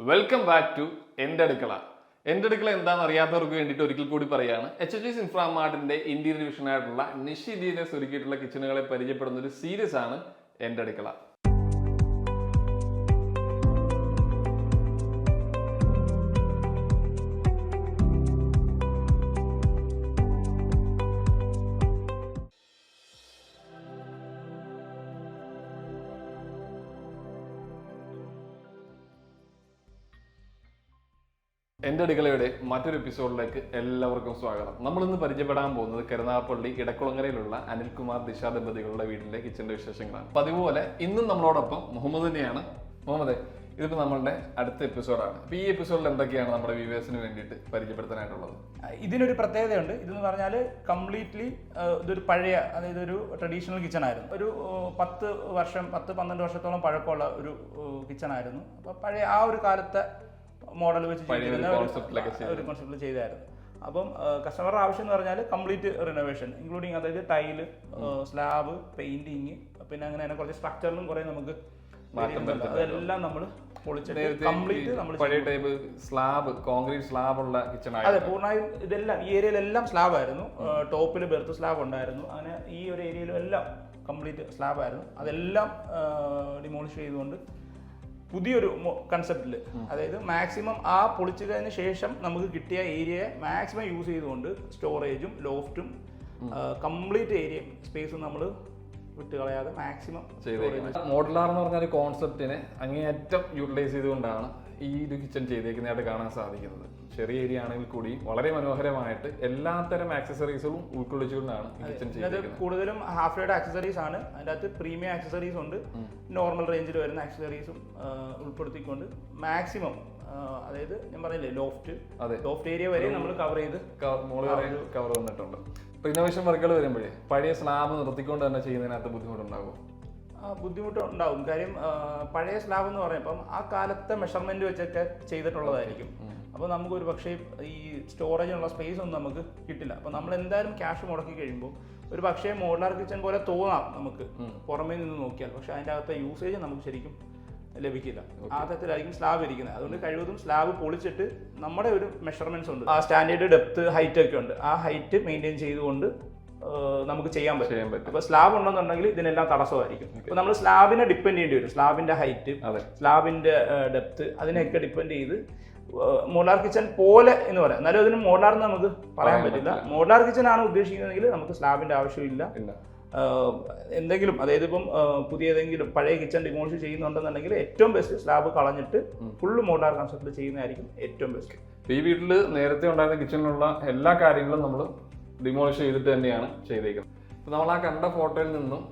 Welcome back to എന്റെ അടുക്കള എന്റെ അടുക്കള എന്താണെന്ന് അറിയാത്തവർക്ക് വേണ്ടിയിട്ട് ഒരിക്കൽ കൂടി പറയുകയാണ് എച്ച് എച്ച് എസ് ഇൻഫ്രാമാർട്ടിന്റെ ഇന്റീരിയർ ഡിവിഷനായിട്ടുള്ള നിഷി ഡീനസ് ഒരുക്കിയിട്ടുള്ള കിച്ചണുകളെ പരിചയപ്പെടുന്ന ഒരു സീരീസ് ആണ് എന്റെ അടുക്കള എന്റെ അടുക്കളയുടെ മറ്റൊരു എപ്പിസോഡിലേക്ക് എല്ലാവർക്കും സ്വാഗതം. നമ്മൾ ഇന്ന് പരിചയപ്പെടാൻ പോകുന്നത് കരുനാഗപ്പള്ളി ഇടക്കുളങ്ങരയിലുള്ള അനിൽകുമാർ ദിശ ദമ്പതികളുടെ വീട്ടിലെ കിച്ചന്റെ വിശേഷങ്ങളാണ്. അപ്പൊ അതുപോലെ ഇന്നും നമ്മളോടൊപ്പം മുഹമ്മദ് തന്നെയാണ്. മുഹമ്മദ് ഇതിപ്പോ നമ്മളുടെ അടുത്ത എപ്പിസോഡാണ്. അപ്പൊ ഈ എപ്പിസോഡിൽ എന്തൊക്കെയാണ് നമ്മുടെ വ്യൂവേഴ്സിന് വേണ്ടിയിട്ട് പരിചയപ്പെടുത്താനായിട്ടുള്ളത്? ഇതിനൊരു പ്രത്യേകതയുണ്ട്. ഇതെന്ന് പറഞ്ഞാൽ കംപ്ലീറ്റ്ലി ഇതൊരു പഴയ അതായത് ഒരു ട്രഡീഷണൽ കിച്ചൺ ആയിരുന്നു ഒരു പത്ത് വർഷം പത്ത് പന്ത്രണ്ട് വർഷത്തോളം പഴക്കമുള്ള ഒരു കിച്ചൺ ആയിരുന്നു അപ്പോൾ പഴയ ആ ഒരു കാലത്തെ മോഡൽ വെച്ച് ഒരു ചെയ്തിരുന്ന ഒരു- ഒരു കോൺസെപ്റ്റിൽ ചെയ്തായിരുന്നു. അപ്പം കസ്റ്റമറുടെ ആവശ്യം എന്ന് പറഞ്ഞാൽ കംപ്ലീറ്റ് റിനോവേഷൻ ഇൻക്ലൂഡിങ് അതായത് ടൈൽ സ്ലാബ് പെയിന്റിങ് പിന്നെ അങ്ങനെ തന്നെ കുറച്ച് സ്ട്രക്ചറിലും കുറേ നമുക്ക്. അതെല്ലാം നമ്മൾ സ്ലാബ് കോൺക്രീറ്റ് സ്ലാബ് ഉള്ള കിച്ചൺ അതെ പൂർണമായും ഇതെല്ലാം ഈ ഏരിയയിലെല്ലാം സ്ലാബ് ആയിരുന്നു. ടോപ്പിൽ ബെർത്ത് സ്ലാബ് ഉണ്ടായിരുന്നു. അങ്ങനെ ഈ ഒരു ഏരിയയിലും എല്ലാം കംപ്ലീറ്റ് സ്ലാബ് ആയിരുന്നു. അതെല്ലാം ഡിമോളിഷ് ചെയ്തുകൊണ്ട് പുതിയൊരു കൺസെപ്റ്റിൽ അതായത് മാക്സിമം ആ പൊളിച്ചതിന് ശേഷം നമുക്ക് കിട്ടിയ ഏരിയയെ മാക്സിമം യൂസ് ചെയ്തുകൊണ്ട് സ്റ്റോറേജും ലോഫ്റ്റും കംപ്ലീറ്റ് ഏരിയ സ്പേസും നമ്മൾ വിട്ടുകളയാതെ മാക്സിമം മോഡുലാർ എന്ന് പറഞ്ഞ ഒരു കോൺസെപ്റ്റിനെ അങ്ങേയറ്റം യൂട്ടിലൈസ് ചെയ്തുകൊണ്ടാണ് ഈ ഒരു കിച്ചൺ ചെയ്തേക്കുന്നതായിട്ട് കാണാൻ സാധിക്കുന്നത്. ചെറിയ ഏരിയ ആണെങ്കിൽ കൂടി വളരെ മനോഹരമായിട്ട് എല്ലാത്തരം ആക്സസറീസുകളും ഉൾക്കൊള്ളിച്ചുകൊണ്ടാണ് കിച്ചൺ അത്. കൂടുതലും ഹാഫ് റേഡ് ആക്സസറീസ് ആണ്. അതിന്റെ അകത്ത് പ്രീമിയം ആക്സസറീസ് ഉണ്ട്. നോർമൽ റേഞ്ചിൽ വരുന്ന ആക്സസറീസും ഉൾപ്പെടുത്തിക്കൊണ്ട് മാക്സിമം അതായത് ഞാൻ പറഞ്ഞില്ലേ ലോഫ്റ്റ് അതെ. ലോഫ്റ്റ് ഏരിയ വരെ നമ്മൾ കവർ ചെയ്ത് കവർ വന്നിട്ടുണ്ട് റിനോവേഷൻ വർക്കുകൾ വരുമ്പോഴേ പഴയ സ്ലാബ് നിർത്തിക്കൊണ്ട് തന്നെ ചെയ്യുന്നതിനകത്ത് ബുദ്ധിമുട്ടുണ്ടാകും ആ, ബുദ്ധിമുട്ട് ഉണ്ടാവും കാര്യം പഴയ സ്ലാബ് എന്ന് പറയുമ്പം ആ കാലത്തെ മെഷർമെന്റ് വെച്ചൊക്കെ ചെയ്തിട്ടുള്ളതായിരിക്കും. അപ്പോൾ നമുക്ക് ഒരു പക്ഷേ ഈ സ്റ്റോറേജിനുള്ള സ്പേസ് ഒന്നും നമുക്ക് കിട്ടില്ല. അപ്പോൾ നമ്മൾ എന്തായാലും ക്യാഷ് മുടക്കി കഴിയുമ്പോൾ ഒരു പക്ഷേ മോഡുലാർ കിച്ചൺ പോലെ തോന്നാം നമുക്ക് പുറമേ നിന്ന് നോക്കിയാൽ. പക്ഷേ അതിന്റെ അകത്തെ യൂസേജ് നമുക്ക് ശരിക്കും ലഭിക്കില്ല. ആ തരത്തിലായിരിക്കും സ്ലാബ് ഇരിക്കുന്നത്. അതുകൊണ്ട് കഴിവതും സ്ലാബ് പൊളിച്ചിട്ട് നമ്മുടെ ഒരു മെഷർമെന്റ്സ് ഉണ്ട്. ആ സ്റ്റാൻഡേർഡ് ഡെപ്ത് ഹൈറ്റ് ഒക്കെ ഉണ്ട്. ആ ഹൈറ്റ് മെയിന്റെയിൻ ചെയ്തുകൊണ്ട് നമുക്ക് ചെയ്യാൻ പറ്റും. പറ്റും. അപ്പൊ സ്ലാബ് ഉണ്ടെന്നുണ്ടെങ്കിൽ ഇതിനെല്ലാം തടസ്സമായിരിക്കും. അപ്പൊ നമ്മൾ സ്ലാബിനെ ഡിപ്പെൻഡ് ചെയ്യേണ്ടി വരും. സ്ലാബിന്റെ ഹൈറ്റ് സ്ലാബിന്റെ ഡെപ്ത് അതിനെയൊക്കെ ഡിപ്പെൻഡ് ചെയ്ത് മോഡാർ കിച്ചൺ പോലെ എന്ന് പറയാം. എന്നാലും അതിന് മോഡാർ എന്ന് നമുക്ക് പറയാൻ പറ്റില്ല. മോഡാർ കിച്ചൺ ആണ് ഉദ്ദേശിക്കുന്നതെങ്കിൽ നമുക്ക് സ്ലാബിന്റെ ആവശ്യമില്ല. ഇല്ല. എന്തെങ്കിലും അതായത് ഇപ്പം പുതിയ ഏതെങ്കിലും പഴയ കിച്ചൺ ഡിമോളിഷ് ചെയ്യുന്നുണ്ടെന്നുണ്ടെങ്കിൽ ഏറ്റവും ബെസ്റ്റ് സ്ലാബ് കളഞ്ഞിട്ട് ഫുള്ള് മോഡാർ കൺസെപ്റ്റിൽ ചെയ്യുന്നതായിരിക്കും ഏറ്റവും ബെസ്റ്റ് ഈ വീട്ടിൽ നേരത്തെ ഉണ്ടായിരുന്ന കിച്ചണിലുള്ള എല്ലാ കാര്യങ്ങളും നമ്മൾ ഡിമോളിഷ് ചെയ്തിട്ട് തന്നെയാണ് ചെയ്തേക്കുന്നത്. നമ്മൾ ആ കണ്ട ഫോട്ടോയിൽ നിന്നും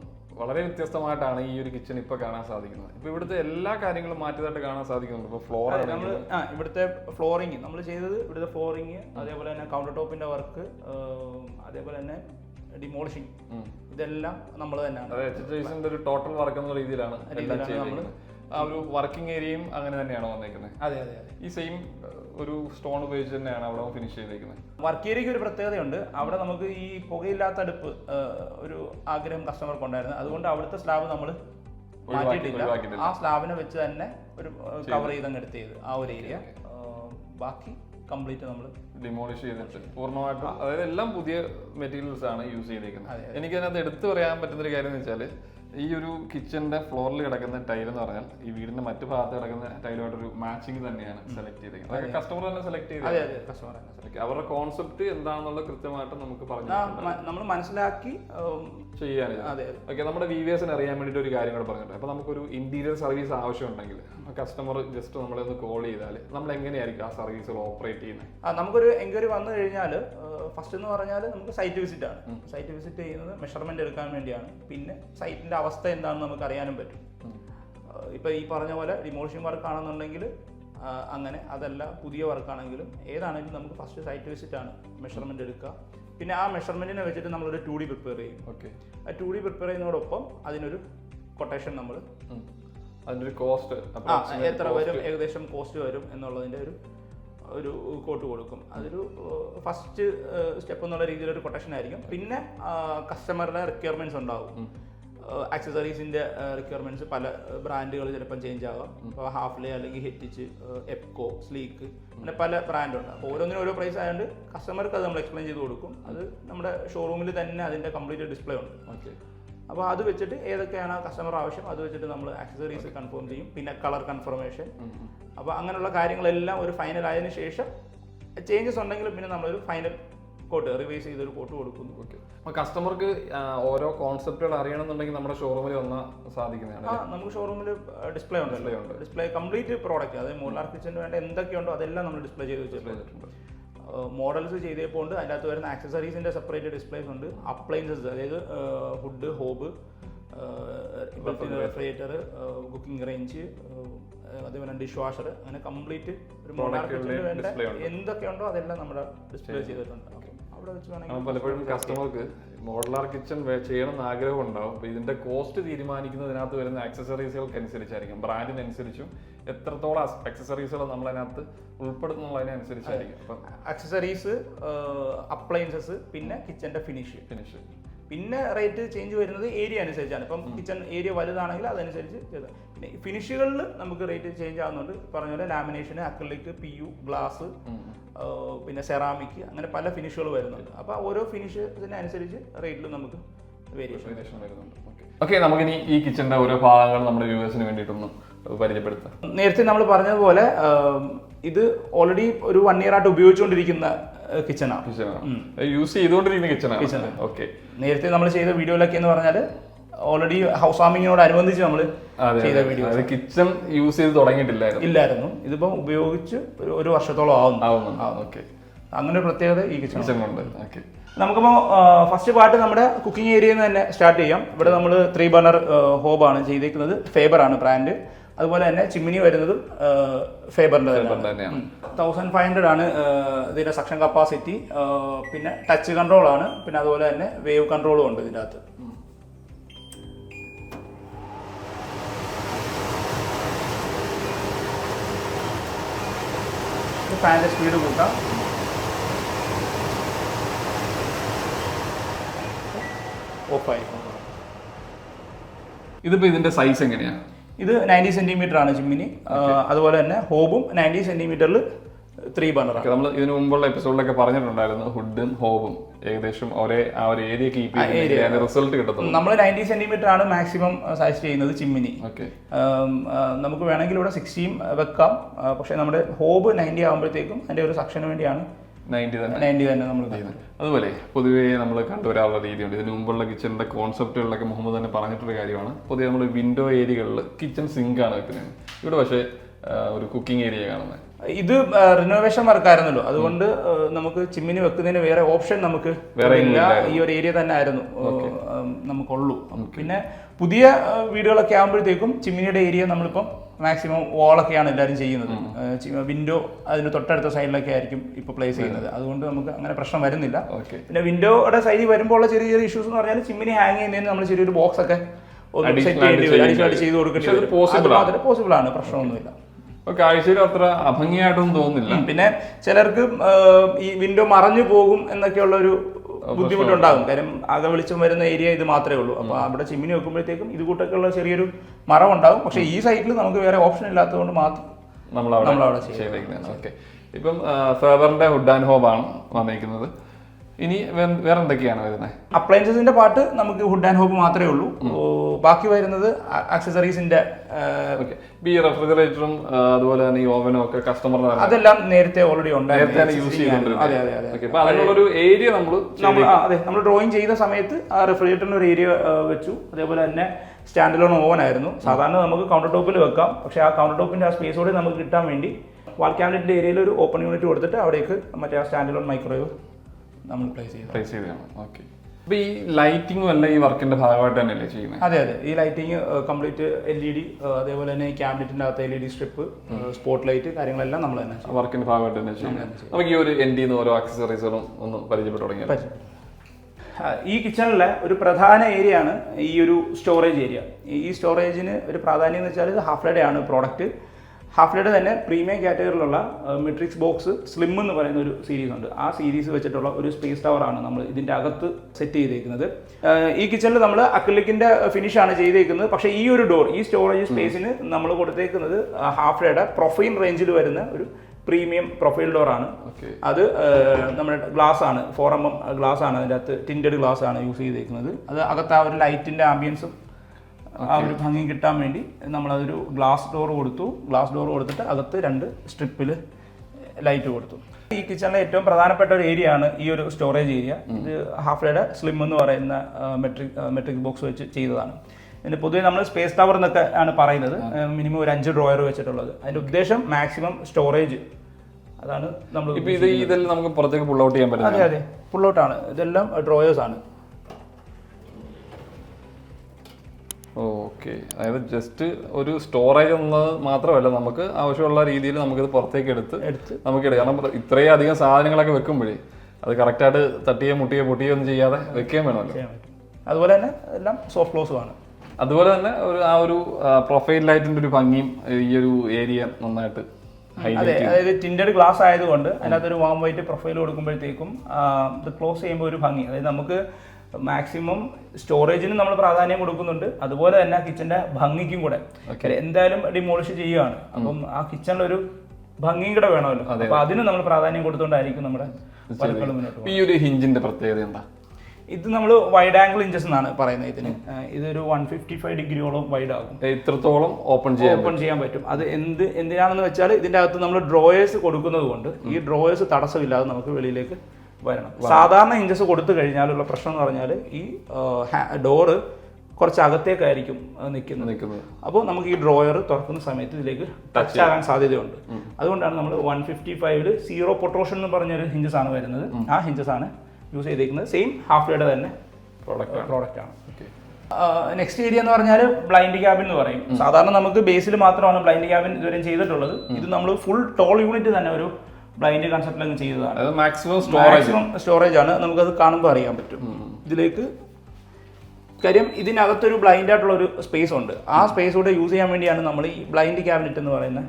വളരെ വ്യത്യസ്തമായിട്ടാണ് ഈ ഒരു കിച്ചൺ ഇപ്പൊ കാണാൻ സാധിക്കുന്നത്. ഇപ്പൊ ഇവിടുത്തെ എല്ലാ കാര്യങ്ങളും മാറ്റിയതായിട്ട് കാണാൻ സാധിക്കുന്നുണ്ട്. ഇപ്പൊ ഫ്ലോർ നമ്മൾ ആ ഇവിടുത്തെ ഫ്ലോറിങ് നമ്മൾ ചെയ്തത് ഇവിടുത്തെ ഫ്ലോറിങ് അതേപോലെ തന്നെ കൗണ്ടർ ടോപ്പിന്റെ വർക്ക് അതേപോലെ തന്നെ ഡിമോളിഷിങ് ഇതെല്ലാം നമ്മൾ തന്നെയാണ്. ഒരു ടോട്ടൽ വർക്ക് എന്ന രീതിയിലാണ് നമ്മൾ ആ ഒരു വർക്കിംഗ് ഏരിയയും അങ്ങനെ തന്നെയാണ് വന്നേക്കുന്നത്? അതെ അതെ ഈ സെയിം ഒരു സ്റ്റോൺ ഉപയോഗിച്ച് തന്നെയാണ് അവിടെ ഫിനിഷ് ചെയ്തേക്കുന്നത്. വർക്ക് ഏരിയയ്ക്ക് ഒരു പ്രത്യേകതയുണ്ട്. അവിടെ നമുക്ക് ഈ പുകയില്ലാത്ത അടുപ്പ് ഒരു ആഗ്രഹം കസ്റ്റമർക്ക് ഉണ്ടായിരുന്നു. അതുകൊണ്ട് അവിടുത്തെ സ്ലാബ് നമ്മൾ മാറ്റിയിട്ടില്ല. ആ സ്ലാബിനെ വെച്ച് തന്നെ ഒരു കവർ ചെയ്ത്. അങ്ങ് എടുത്ത് ചെയ്ത് ആ ഒരു ഏരിയ ബാക്കി കംപ്ലീറ്റ് നമ്മൾ ഡിമോളിഷ് ചെയ്തിട്ട് പൂർണമായിട്ടും അതായത് എല്ലാം പുതിയ മെറ്റീരിയൽസ് ആണ് യൂസ് ചെയ്തേക്കുന്നത്. എനിക്ക് അതിനകത്ത് എടുത്തു പറയാൻ പറ്റുന്ന ഒരു കാര്യം എന്ന് വെച്ചാൽ ഈ ഒരു കിച്ചന്റെ ഫ്ലോറിൽ കിടക്കുന്ന ടൈൽ എന്ന് പറഞ്ഞാൽ ഈ വീടിന്റെ മറ്റു ഭാഗത്ത് കിടക്കുന്ന ടൈലുമായിട്ടൊരു മാച്ചിങ് തന്നെയാണ് സെലക്ട് ചെയ്തേക്കുന്നത് കസ്റ്റമർ തന്നെ സെലക്ട് ചെയ്ത് അതെ അതെ കസ്റ്റമർ തന്നെ Okay, അവരുടെ കോൺസെപ്റ്റ് എന്താണെന്നുള്ള കൃത്യമായിട്ട് നമുക്ക് പറഞ്ഞു നമ്മൾ മനസ്സിലാക്കി ചെയ്യാൻ ഓക്കെ നമ്മുടെ വിവേഴ്സിന് അറിയാൻ വേണ്ടിയിട്ട് ഒരു കാര്യം കൂടെ പറഞ്ഞിട്ട് അപ്പൊ നമുക്കൊരു ഇന്റീരിയർ സർവീസ് ആവശ്യമുണ്ടെങ്കിൽ കസ്റ്റമർ ജസ്റ്റ് നമ്മളെ ഒന്ന് കോൾ ചെയ്താൽ നമ്മൾ എങ്ങനെയായിരിക്കും ആ സർവീസുകൾ ഓപ്പറേറ്റ് ചെയ്യുന്നത്? നമുക്കൊരു എൻക്വയറി വന്നു കഴിഞ്ഞാൽ ഫസ്റ്റ് എന്ന് പറഞ്ഞാൽ നമുക്ക് സൈറ്റ് വിസിറ്റ് ആണ്. സൈറ്റ് വിസിറ്റ് ചെയ്യുന്നത് മെഷർമെന്റ് എടുക്കാൻ വേണ്ടിയാണ്. പിന്നെ സൈറ്റിന്റെ അവസ്ഥ എന്താണെന്ന് നമുക്ക് അറിയാനും പറ്റും ഇപ്പൊ ഈ പറഞ്ഞ പോലെ റിമോഷൻ വർക്ക് ആണെന്നുണ്ടെങ്കിൽ അങ്ങനെ അതല്ല പുതിയ വർക്കാണെങ്കിലും ഏതാണെങ്കിലും നമുക്ക് ഫസ്റ്റ് സൈറ്റ് വിസിറ്റ് ആണ് മെഷർമെന്റ് എടുക്കുക. പിന്നെ ആ മെഷർമെന്റിനെ വെച്ചിട്ട് നമ്മളൊരു ടു ഡി പ്രിപ്പയർ ചെയ്യും. ഓക്കെ ആ ടു ഡി പ്രിപ്പയർ ചെയ്യുന്നതോടൊപ്പം അതിനൊരു കൊട്ടേഷൻ നമ്മൾ അതിന്റെ കോസ്റ്റ് എത്ര വരും ഏകദേശം കോസ്റ്റ് വരും എന്നുള്ളതിന്റെ ഒരു ഒരു കോട്ട് കൊടുക്കും. അതൊരു ഫസ്റ്റ് സ്റ്റെപ്പ് എന്നുള്ള രീതിയിലൊരു കൊട്ടേഷൻ ആയിരിക്കും. പിന്നെ കസ്റ്റമറുടെ റിക്വയർമെന്റ്സ് ഉണ്ടാവും. ആക്സസറീസിന്റെ റിക്വയർമെന്റ്സ് പല ബ്രാൻഡുകൾ ചിലപ്പം ചേഞ്ച് ആവാം. ഇപ്പോൾ ഹാഫ്ലേ അല്ലെങ്കിൽ ഹെറ്റിച്ച് എപ്കോ സ്ലീക്ക് അങ്ങനെ പല ബ്രാൻഡുണ്ട് അപ്പോൾ ഓരോന്നിനും ഓരോ പ്രൈസ് ആയതുകൊണ്ട് കസ്റ്റമർക്ക് അത് നമ്മൾ എക്സ്പ്ലെയിൻ ചെയ്ത് കൊടുക്കും. അത് നമ്മുടെ ഷോറൂമിൽ തന്നെ അതിന്റെ കംപ്ലീറ്റ് ഡിസ്പ്ലേ ഉണ്ട്. ഓക്കെ അപ്പോൾ അത് വെച്ചിട്ട് ഏതൊക്കെയാണ് കസ്റ്റമർ ആവശ്യം അത് വെച്ചിട്ട് നമ്മൾ ആക്സസറീസ് കൺഫേം ചെയ്യും. പിന്നെ കളർ കൺഫർമേഷൻ അപ്പോൾ അങ്ങനെയുള്ള കാര്യങ്ങളെല്ലാം ഒരു ഫൈനൽ ആയതിനു ശേഷം ചേഞ്ചസ് ഉണ്ടെങ്കിൽ പിന്നെ നമ്മളൊരു ഫൈനൽ കോട്ട് റിവൈസ് ചെയ്തൊരു കോട്ട് കൊടുക്കുന്നു. അപ്പൊ കസ്റ്റമർക്ക് ഓരോ കോൺസെപ്റ്റുകൾ അറിയണമെന്നുണ്ടെങ്കിൽ നമ്മുടെ ഷോറൂമിൽ വന്നാൽ സാധിക്കുന്നതാണ് ആ നമുക്ക് ഷോറൂമിൽ ഡിസ്പ്ലേ ഉണ്ട്. ഡിസ്പ്ലേ ഉണ്ട്. ഡിസ്പ്ലേ കംപ്ലീറ്റ് പ്രോഡക്റ്റ് അതായത് മോഡലാർ കിച്ചന് വേണ്ട എന്തൊക്കെയുണ്ടോ അതെല്ലാം നമ്മൾ ഡിസ്പ്ലേ ചെയ്ത് വെച്ചിട്ടുണ്ട്. മോഡൽസ് ചെയ്തപ്പോൾ ഉണ്ട്. അതിന്റെ അകത്ത് വരുന്ന ആക്സസറീസിന്റെ സെപ്പറേറ്റ് ഡിസ്പ്ലേസ് ഉണ്ട്. അപ്ലയൻസസ് അതായത് hood hob refrigerator cooking range അതേപോലെ ഡിഷ് വാഷർ അങ്ങനെ കംപ്ലീറ്റ് ഒരു മോഡൽ എന്തൊക്കെയുണ്ടോ അതെല്ലാം നമ്മുടെ ഡിസ്പ്ലേ ചെയ്തിട്ടുണ്ട്. അപ്പം വെച്ച് വേണമെങ്കിൽ പലപ്പോഴും കസ്റ്റമർക്ക് മോഡലാർ കിച്ചൺ ചെയ്യണം എന്ന് ആഗ്രഹം ഉണ്ടാവും. അപ്പോൾ ഇതിന്റെ കോസ്റ്റ് തീരുമാനിക്കുന്നതിനകത്ത് വരുന്ന ആക്സസറീസുകൾക്ക് അനുസരിച്ചായിരിക്കും ബ്രാൻഡിനനുസരിച്ചും എത്രത്തോളം ആക്സസറീസുകൾ നമ്മൾ അതിനകത്ത് ഉൾപ്പെടുത്തുന്നതിനനുസരിച്ചായിരിക്കും അപ്പം ആക്സസറീസ് അപ്ലയൻസസ് പിന്നെ കിച്ചന്റെ ഫിനിഷ് ഫിനിഷ് പിന്നെ റേറ്റ് ചേഞ്ച് വരുന്നത് ഏരിയ അനുസരിച്ചാണ്. ഇപ്പം കിച്ചൺ ഏരിയ വലുതാണെങ്കിൽ അതനുസരിച്ച് ചെയ്ത് പിന്നെ ഫിനിഷുകളിൽ നമുക്ക് റേറ്റ് ചേഞ്ച് ആവുന്നുണ്ട്. പറഞ്ഞ പോലെ lamination acrylic P U glass പിന്നെ സെറാമിക് അങ്ങനെ പല ഫിനിഷുകൾ വരുന്നുണ്ട്. അപ്പോൾ ഓരോ ഫിനിഷിനനുസരിച്ച് റേറ്റിൽ നമുക്ക് വേരിയേഷൻ വേരിയേഷൻ വരുന്നുണ്ട്. ഓക്കെ നമുക്കിനി ഈ കിച്ചന്റെ ഓരോ ഭാഗങ്ങൾ നമ്മുടെ വ്യൂവേഴ്സിന് വേണ്ടിയിട്ടൊന്ന് പരിചയപ്പെടുത്താം. നേരത്തെ നമ്മൾ പറഞ്ഞതുപോലെ ഇത് ഓൾറെഡി ഒരു വൺ ഇയർ ആയിട്ട് ഉപയോഗിച്ചുകൊണ്ടിരിക്കുന്ന കിച്ചണാണ് യൂസ് ചെയ്തുകൊണ്ടിരിക്കുന്ന കിച്ചണാണ് Kitchen. ഓക്കെ നേരത്തെ നമ്മൾ ചെയ്ത വീഡിയോയിലൊക്കെ എന്ന് പറഞ്ഞാൽ ഓൾറെഡി ഹൗസ് വാമിങ്ങിനോട് അനുബന്ധിച്ച് നമ്മൾ ചെയ്ത വീഡിയോ കിച്ചൺ യൂസ് ചെയ്ത് തുടങ്ങിയിട്ടില്ലായിരുന്നു. ഇല്ലായിരുന്നു. ഇതിപ്പോ ഉപയോഗിച്ച് ഒരു വർഷത്തോളം ആവുന്നു. ആവുന്നു. ഓക്കെ അങ്ങനെ ഒരു പ്രത്യേകത ഈ കിച്ചൺ ഉണ്ട്. ഓക്കെ നമുക്കിപ്പോൾ ഫസ്റ്റ് പാർട്ട് നമ്മുടെ കുക്കിംഗ് ഏരിയയിൽ നിന്ന് തന്നെ സ്റ്റാർട്ട് ചെയ്യാം. ഇവിടെ നമ്മൾ ത്രീ ബർണർ ഹോബാണ് ചെയ്തേക്കുന്നത്. ഫേബർ ആണ് ബ്രാൻഡ് അതുപോലെ തന്നെ ചിമ്മിനി വരുന്നതും ഫേബറിന്റെ തന്നെ. തന്നെയാണ്. തൗസൻഡ് ഫൈവ് ഹൺഡ്രഡ് ആണ് ഇതിന്റെ സക്ഷൻ കപ്പാസിറ്റി പിന്നെ ടച്ച് കൺട്രോൾ ആണ് പിന്നെ അതുപോലെ തന്നെ വേവ് കൺട്രോളും ഉണ്ട് ഇതിന്റെ അകത്ത് ഫാനിന്റെ സ്പീഡ് കൂട്ടാം. ഓഫായി ഇതിപ്പോ ഇതിന്റെ സൈസ് എങ്ങനെയാ? ഇത് നയന്റി സെന്റിമീറ്റർ ആണ് ചിമ്മിനി അതുപോലെ തന്നെ ഹോബും നയന്റി സെന്റിമീറ്ററിൽ ത്രീ ബർണറാണ് നമ്മൾ ഇതിനു മുമ്പുള്ള എപ്പിസോഡിലൊക്കെ പറഞ്ഞിട്ടുണ്ടായിരുന്നു ഹുഡും ഹോബും ഏകദേശം ഒരേ ആ ഒരു ഏരിയ കീപ്പ് ചെയ്ത് റിസൾട്ട് കിട്ടത്തുള്ളൂ. നമ്മൾ നയന്റി സെന്റിമീറ്റർ ആണ് മാക്സിമം സൈസ് ചെയ്യുന്നത് ചിമ്മിനി ഓക്കെ നമുക്ക് വേണമെങ്കിൽ ഇവിടെ സിക്സ്റ്റിയും വെക്കാം. പക്ഷേ നമ്മുടെ ഹോബ് നയന്റി ആകുമ്പോഴത്തേക്കും അതിന്റെ ഒരു സക്ഷന് വേണ്ടിയാണ് നയന്റി തന്നെ. നയന്റി തന്നെ നമ്മൾ ചെയ്യുന്നത് അതുപോലെ പൊതുവേ നമ്മൾ കണ്ടുവരാനുള്ള രീതിയുണ്ട്. ഇതിനു മുമ്പുള്ള കിച്ചണിന്റെ കോൺസെപ്റ്റുകളിലൊക്കെ മുഹമ്മദ് തന്നെ പറഞ്ഞിട്ടുള്ള കാര്യമാണ്. പൊതുവെ നമ്മൾ വിൻഡോ ഏരിയകളിൽ കിച്ചൺ സിങ്ക് ആണ് വെക്കുന്നത്. ഇവിടെ പക്ഷേ ഒരു കുക്കിംഗ് ഏരിയ കാണുന്നത്. ഇത് റിനോവേഷൻ വർക്കായിരുന്നല്ലോ അതുകൊണ്ട് നമുക്ക് ചിമ്മിനി വെക്കുന്നതിന് വേറെ ഓപ്ഷൻ നമുക്ക് വേറെ ഇല്ല. ഈ ഒരു ഏരിയ തന്നെ ആയിരുന്നു. നമുക്കുള്ളൂ. പിന്നെ പുതിയ വീടുകളൊക്കെ ആകുമ്പോഴത്തേക്കും ചിമ്മിനിയുടെ ഏരിയ നമ്മളിപ്പം മാക്സിമം വാളൊക്കെയാണ് എല്ലാവരും ചെയ്യുന്നത്. വിൻഡോ അതിന് തൊട്ടടുത്ത സൈഡിലൊക്കെ ആയിരിക്കും ഇപ്പോൾ പ്ലേസ് ചെയ്യുന്നത്. അതുകൊണ്ട് നമുക്ക് അങ്ങനെ പ്രശ്നം വരുന്നില്ല. പിന്നെ വിൻഡോയുടെ സൈഡിൽ വരുമ്പോൾ ഉള്ള ചെറിയ ചെറിയ ഇഷ്യൂസ് എന്ന് പറഞ്ഞാൽ ചിമ്മിനി ഹാങ് ചെയ്യുന്നതിന് നമ്മൾ ചെറിയൊരു ബോക്സ് ഒക്കെ ഒന്ന് സെറ്റ് ചെയ്യേണ്ടി വരും. അഡീഷണൽ ചെയ്ത് കൊടുക്കേണ്ടി വരും. മാത്രമേ പോസിബിൾ ആണ്. പ്രശ്നമൊന്നുമില്ല. കാഴ്ചയിൽ അത്ര അഭംഗിയായിട്ടൊന്നും തോന്നുന്നില്ല. പിന്നെ ചിലർക്ക് ഈ വിൻഡോ മറഞ്ഞു പോകും എന്നൊക്കെയുള്ള ഒരു ബുദ്ധിമുട്ടുണ്ടാകും. കാര്യം ആകെ വെളിച്ചം വരുന്ന ഏരിയ ഇത് മാത്രമേ ഉള്ളൂ. അപ്പോൾ അവിടെ ചിമ്മിനി വെക്കുമ്പോഴത്തേക്കും ഇത് കൂട്ടൊക്കെയുള്ള ചെറിയൊരു മറവുണ്ടാകും. പക്ഷേ ഈ സൈറ്റിൽ നമുക്ക് വേറെ ഓപ്ഷൻ ഇല്ലാത്തതുകൊണ്ട് മാത്രം നമ്മളവിടെ നമ്മളവിടെ ചെയ്തേക്കുന്നത് ഓക്കെ. ഇപ്പം ഫേബറിന്റെ ഹുഡ് ആൻഡ് ഹോബ് ആണ് വന്നേക്കുന്നത് ഇനി വേറെ എന്തൊക്കെയാണ് വരുന്നത്? അപ്ലയൻസസിന്റെ പാട്ട് നമുക്ക് ഹുഡ് ആൻഡ് ഹോപ്പ് മാത്രമേ ഉള്ളൂ. ബാക്കി വരുന്നത് ആക്സസറീസിന്റെ ഈ റെഫ്രിജറേറ്ററും അതുപോലെ തന്നെ ഈ ഓവനും ഒക്കെ കസ്റ്റമറിന് അതെല്ലാം നേരത്തെ ഓൾറെഡി നേരത്തെ തന്നെ യൂസ് അതിനുള്ളൊരു ഏരിയ നമ്മൾ നമ്മൾ അതെ. നമ്മൾ ഡ്രോയിങ് ചെയ്ത സമയത്ത് ആ റെഫ്രിജറേറ്ററിന് ഒരു ഏരിയ വെച്ചു. അതേപോലെ തന്നെ സ്റ്റാൻഡ് ലോൺ ഓവൻ ആയിരുന്നു സാധാരണ നമുക്ക് കൗണ്ടർ ടോപ്പിൽ വെക്കാം. പക്ഷെ ആ കൗണ്ടർ ടോപ്പിന്റെ ആ സ്പേസ് കൂടെ നമുക്ക് കിട്ടാൻ വേണ്ടി വാൾ ക്യാബിനറ്റിന്റെ ഏരിയയിൽ ഒരു ഓപ്പൺ യൂണിറ്റ് കൊടുത്തിട്ട് അവിടേക്ക് മറ്റേ ആ സ്റ്റാൻഡ് ലോൺ മൈക്രോവേവ് നമ്മൾ പ്ലേസ് ചെയ്തു പ്ലേസ് ചെയ്തതാണ് ഓക്കെ അപ്പോൾ ഈ ലൈറ്റിംഗ് എല്ലാം ഈ വർക്കിന്റെ ഭാഗമായിട്ട് തന്നെയല്ലേ ചെയ്യുന്നത്? അതെ അതെ. ഈ lighting complete L E D അതേപോലെ തന്നെ ഈ ക്യാബിനറ്റിന്റെ അകത്ത് L E D strip spot light കാര്യങ്ങളെല്ലാം നമ്മൾ തന്നെ വർക്കിന്റെ വർക്കിന്റെ ഭാഗമായിട്ട് തന്നെ ചെയ്യുന്നത്. നമുക്ക് ഈ ഒരു എൻ ഡി ഓരോ ആക്സസറീസുകളും ഒന്ന് പരിചയപ്പെട്ടു തുടങ്ങിയാൽ പറ്റും. ഈ കിച്ചണിലെ ഒരു പ്രധാന ഏരിയ ആണ് ഈ ഒരു സ്റ്റോറേജ് ഏരിയ ഈ സ്റ്റോറേജിന് ഒരു പ്രാധാന്യം എന്ന് വെച്ചാൽ ഇത് ഹാഫ് ഡേ ആണ് പ്രോഡക്റ്റ് ഹാഫ്ലയുടെ തന്നെ പ്രീമിയം കാറ്റഗറിയിലുള്ള മെട്രിക്സ് ബോക്സ് സ്ലിം എന്ന് പറയുന്ന ഒരു സീരീസ് ഉണ്ട്. ആ സീരീസ് വെച്ചിട്ടുള്ള ഒരു സ്പേസ് ടവർ ആണ് നമ്മൾ ഇതിന്റെ അകത്ത് സെറ്റ് ചെയ്തേക്കുന്നത്. ഈ കിച്ചണിൽ നമ്മൾ അക്രിലിക്കിന്റെ ഫിനിഷ് ആണ് ചെയ്തേക്കുന്നത്. പക്ഷേ ഈ ഒരു ഡോർ ഈ സ്റ്റോറേജ് സ്പേസിന് നമ്മൾ കൊടുത്തേക്കുന്നത് ഹാഫ് ഹാഫ്ലയുടെ പ്രൊഫൈൽ റേഞ്ചിൽ വരുന്ന ഒരു പ്രീമിയം പ്രൊഫൈൽ ഡോർ ആണ്. അത് നമ്മുടെ ഗ്ലാസ് ആണ്. ഫോർ എം എം ഗ്ലാസ് ആണ്. അതിന്റെ അകത്ത് ടിന്റഡ് ഗ്ലാസ് ആണ് യൂസ് ചെയ്തേക്കുന്നത്. അത് അകത്ത് ആ ഒരു ലൈറ്റിന്റെ ആംബിയൻസും ആ ഒരു ഭംഗി കിട്ടാൻ വേണ്ടി നമ്മളതൊരു ഗ്ലാസ് ഡോർ കൊടുത്തു. ഗ്ലാസ് ഡോർ കൊടുത്തിട്ട് അകത്ത് രണ്ട് സ്ട്രിപ്പിൽ ലൈറ്റ് കൊടുത്തു. ഈ കിച്ചണിലെ ഏറ്റവും പ്രധാനപ്പെട്ട ഒരു ഏരിയ ആണ് ഈ ഒരു സ്റ്റോറേജ് ഏരിയ ഇത് ഹാഫ് ഹാഫ്ലയുടെ സ്ലിം എന്ന് പറയുന്ന മെട്രിക് മെട്രിക് ബോക്സ് വെച്ച് ചെയ്തതാണ്. പിന്നെ പൊതുവേ നമ്മൾ സ്പേസ് ടവർ എന്നൊക്കെ ആണ് പറയുന്നത്. മിനിമം ഒരു അഞ്ച് ഡ്രോയർ വെച്ചിട്ടുള്ളത്. അതിന്റെ ഉദ്ദേശം മാക്സിമം സ്റ്റോറേജ് അതാണ് നമ്മൾ ഇത് ഇതെല്ലാം നമുക്ക് പുറത്തേക്ക് പുൾ ഔട്ട് ചെയ്യാൻ പറ്റും അതെ അതെ. പുള്ളൗട്ടാണ് ഇതെല്ലാം ഡ്രോയേഴ്സ് ആണ്. ഓക്കെ. അതായത് ജസ്റ്റ് ഒരു സ്റ്റോറേജ് എന്നത് മാത്രമല്ല നമുക്ക് ആവശ്യമുള്ള രീതിയിൽ നമുക്കിത് പുറത്തേക്ക് എടുത്ത് എടുത്ത്. നമുക്ക് എടുക്കാം. കാരണം ഇത്രയും അധികം സാധനങ്ങളൊക്കെ വെക്കുമ്പോഴേ അത് കറക്റ്റായിട്ട് തട്ടിയോ മുട്ടിയോ പൊട്ടിയോ ഒന്നും ചെയ്യാതെ വെക്കുകയും വേണമല്ലോ. അതുപോലെ തന്നെ എല്ലാം സോഫ്റ്റ് ക്ലോസും ആണ്. അതുപോലെ തന്നെ ഒരു ആ ഒരു പ്രൊഫൈൽ ലൈറ്റിന്റെ ഒരു ഭംഗിയും ഈ ഒരു ഏരിയ നന്നായിട്ട് അതെ അതായത് ടിൻഡഡ് ഗ്ലാസ് ആയതുകൊണ്ട് അതിനകത്ത് ഒരു വാം വൈറ്റ് പ്രൊഫൈൽ കൊടുക്കുമ്പോഴത്തേക്കും ഇത് ക്ലോസ് ചെയ്യുമ്പോൾ ഒരു ഭംഗി. അതായത് നമുക്ക് മാക്സിമം സ്റ്റോറേജിന് നമ്മൾ പ്രാധാന്യം കൊടുക്കുന്നുണ്ട്. അതുപോലെ തന്നെ ആ കിച്ചന്റെ ഭംഗിക്കും കൂടെ. എന്തായാലും ഡിമോളിഷ് ചെയ്യുകയാണ്. അപ്പം ആ കിച്ചണിലൊരു ഭംഗിയും കൂടെ വേണമല്ലോ. അപ്പൊ അതിന് നമ്മൾ പ്രാധാന്യം കൊടുത്തുകൊണ്ടായിരിക്കും നമ്മുടെ ഈ ഒരു ഹിഞ്ചിന്റെ പ്രത്യേകത എന്താ? ഇത് നമ്മൾ വൈഡ് ആംഗിൾ ഇഞ്ചസ് എന്നാണ് പറയുന്നത് ഇതിന്. ഇതൊരു വൺ ഫിഫ്റ്റി ഫൈവ് ഡിഗ്രിയോളം വൈഡ് ആകും. ഇത്രത്തോളം ഓപ്പൺ ചെയ്യാൻ ഓപ്പൺ ചെയ്യാൻ പറ്റും. അത് എന്ത് എന്തിനാണെന്ന് വെച്ചാൽ ഇതിന്റെ അകത്ത് നമ്മൾ ഡ്രോയേഴ്സ് കൊടുക്കുന്നത് കൊണ്ട് ഈ ഡ്രോയേഴ്സ് തടസ്സമില്ലാതെ നമുക്ക് വെളിയിലേക്ക് വരണം. സാധാരണ ഇഞ്ചസ് കൊടുത്തു കഴിഞ്ഞാലുള്ള പ്രശ്നം എന്ന് പറഞ്ഞാൽ ഈ ഡോറ് കുറച്ച് അകത്തേക്കായിരിക്കും നിൽക്കുന്നത്. നിൽക്കുന്നത്. അപ്പോൾ നമുക്ക് ഈ ഡ്രോയർ തുറക്കുന്ന സമയത്ത് ഇതിലേക്ക് ടച്ച് ആകാൻ സാധ്യതയുണ്ട്. അതുകൊണ്ടാണ് നമ്മൾ വൺ ഫിഫ്റ്റി ഫൈവിൽ സീറോ പൊട്രോഷൻ എന്ന് പറഞ്ഞൊരു ഹിഞ്ചസ് ആണ് വരുന്നത് ആ ഹിഞ്ചസ് ആണ് യൂസ് ചെയ്തിരിക്കുന്നത് സെയിം ഹാഫ് ഡേയുടെ തന്നെ പ്രോഡക്റ്റ് പ്രോഡക്റ്റ് ആണ്. നെക്സ്റ്റ് ഏരിയ എന്ന് പറഞ്ഞാൽ ബ്ലൈൻഡ് ക്യാബിൻ എന്ന് പറയും. സാധാരണ നമുക്ക് ബേസിൽ മാത്രമാണ് ബ്ലൈൻഡ് ക്യാബിൻ ഇതുവരെ ചെയ്തിട്ടുള്ളത്. ഇത് നമ്മൾ ഫുൾ ടോൾ യൂണിറ്റ് തന്നെ ഒരു ബ്ലൈൻഡ് കൺസെപ്റ്റിൽ അങ്ങ് ചെയ്തതാണ്. അത് മാക്സിമം സ്റ്റോറേജ് സ്റ്റോറേജ് ആണ്. നമുക്കത് കാണുമ്പോൾ അറിയാൻ പറ്റും. ഇതിലേക്ക് കാര്യം ഇതിനകത്തൊരു ബ്ലൈൻഡ് ആയിട്ടുള്ള ഒരു സ്പേസ് ഉണ്ട്. ആ സ്പേസ് കൂടെ യൂസ് ചെയ്യാൻ വേണ്ടിയാണ് നമ്മൾ ഈ ബ്ലൈൻഡ് ക്യാബിനറ്റ് എന്ന് പറയുന്ന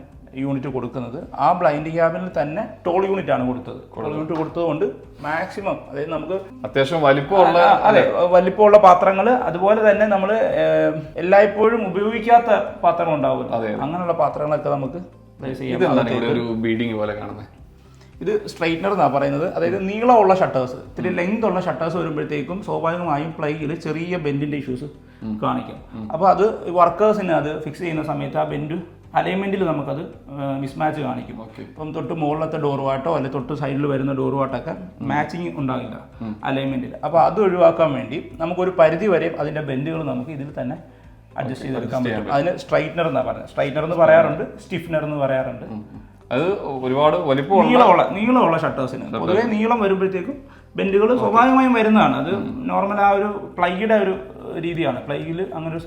യൂണിറ്റ് കൊടുക്കുന്നത്. ആ ബ്ലൈൻഡ് ക്യാബിനിൽ തന്നെ ടോൾ യൂണിറ്റ് ആണ് കൊടുത്തത്. ടോൾ യൂണിറ്റ് കൊടുത്തതുകൊണ്ട് മാക്സിമം അതായത് നമുക്ക് അത്യാവശ്യം വലിപ്പമുള്ള അതെ വലിപ്പമുള്ള പാത്രങ്ങൾ അതുപോലെ തന്നെ നമ്മൾ എല്ലായ്പ്പോഴും ഉപയോഗിക്കാത്ത പാത്രങ്ങൾ ഉണ്ടാവുമല്ലോ അങ്ങനെയുള്ള പാത്രങ്ങളൊക്കെ നമുക്ക് പ്ലേസ് ചെയ്യാം ഒരു ബീഡിങ് പോലെ കാണുന്നത് ഇത് സ്ട്രെയിറ്റ്നർ എന്നാണ് പറയുന്നത്. അതായത് നീളമുള്ള ഷട്ടേഴ്സ് ഇത്തിരി ലെങ്ത് ഉള്ള ഷട്ടേഴ്സ് വരുമ്പോഴത്തേക്കും സ്വാഭാവികമായും പ്ലൈയിൽ ചെറിയ ബെൻഡിന്റെ ഇഷ്യൂസ് കാണിക്കും. അപ്പോൾ അത് വർക്കേഴ്സിന് അത് ഫിക്സ് ചെയ്യുന്ന സമയത്ത് ആ ബെൻഡ് അലൈൻമെന്റിൽ നമുക്കത് മിസ്മാച്ച് കാണിക്കും. ഓക്കെ ഇപ്പം തൊട്ട് മുകളിലത്തെ വാട്ടോ അല്ലെങ്കിൽ തൊട്ട് സൈഡിൽ വരുന്ന ഡോറുമായിട്ടൊക്കെ മാച്ചിങ് ഉണ്ടാകില്ല അലൈൻമെന്റിൽ അപ്പോൾ അത് ഒഴിവാക്കാൻ വേണ്ടി നമുക്കൊരു പരിധി വരെ അതിന്റെ ബെൻഡുകൾ നമുക്ക് ഇതിൽ തന്നെ അഡ്ജസ്റ്റ് ചെയ്തെടുക്കാൻ പറ്റും. അതിന് സ്ട്രൈറ്റ്നർ എന്നാണ് പറയുന്നത്. സ്ട്രൈറ്റ്നർ എന്ന് പറയാറുണ്ട് സ്റ്റിഫ്നർ എന്ന് പറയാറുണ്ട്. അത് ഒരുപാട് വലിപ്പം നീളമുള്ള നീളമുള്ള ഷട്ടേഴ്സിന് പൊതുവേ നീളം വരുമ്പോഴത്തേക്കും ബെൻഡുകൾ സ്വാഭാവികമായും വരുന്നതാണ്. അത് നോർമൽ ആ ഒരു പ്ലൈയുടെ ഒരു രീതിയാണ്. പ്ലൈയിൽ അങ്ങനെ ഒരു